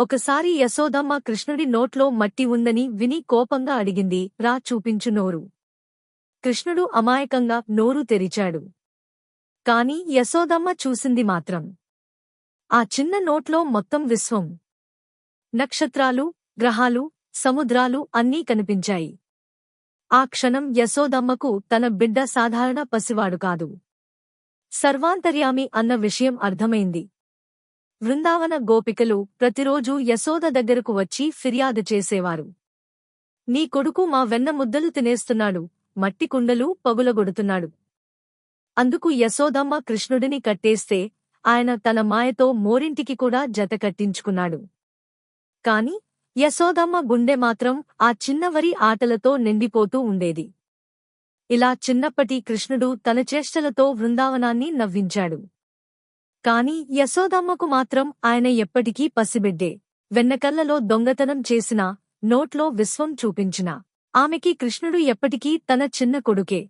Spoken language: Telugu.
ఒకసారి యశోదమ్మ కృష్ణుడి నోట్లో మట్టి ఉందని విని కోపంగా అడిగింది రా చూపించు నోరు. కృష్ణుడు అమాయకంగా నోరు తెరిచాడు. కాని యశోదమ్మ చూసింది మాత్రం ఆ చిన్న నోట్లో మొత్తం విశ్వం. నక్షత్రాలు గ్రహాలు సముద్రాలు అన్నీ కనిపించాయి. ఆ క్షణం యశోదమ్మకు తన బిడ్డ సాధారణ పసివాడు కాదు. సర్వాంతర్యామి అన్న విషయం అర్థమైంది. వృందావన గోపికలు ప్రతిరోజూ యశోద దగ్గరకు వచ్చి ఫిర్యాదు చేసేవారు. నీ కొడుకు మా వెన్న ముద్దలు తినేస్తున్నాడు మట్టి కుండలు పగులగొడుతున్నాడు. అందుకు యశోదమ్మ కృష్ణుడిని కట్టేస్తే ఆయన తన మాయతో మోరింటికి కూడా జత కట్టించుకున్నాడు. కాని యశోదమ్మ గుండె మాత్రం ఆ చిన్నవరి ఆటలతో నిండిపోతూ ఉండేది. ఇలా చిన్నప్పటి కృష్ణుడు తన చేష్టలతో వృందావనాన్ని నవ్వించాడు. కాని యశోదమ్మకు మాత్రం ఆయన ఎప్పటికీ పసిబిడ్డే. వెన్నకల్లలో దొంగతనం చేసినా నోట్లో విశ్వం చూపించినా. ఆమెకి కృష్ణుడు ఎప్పటికీ తన చిన్న కొడుకే.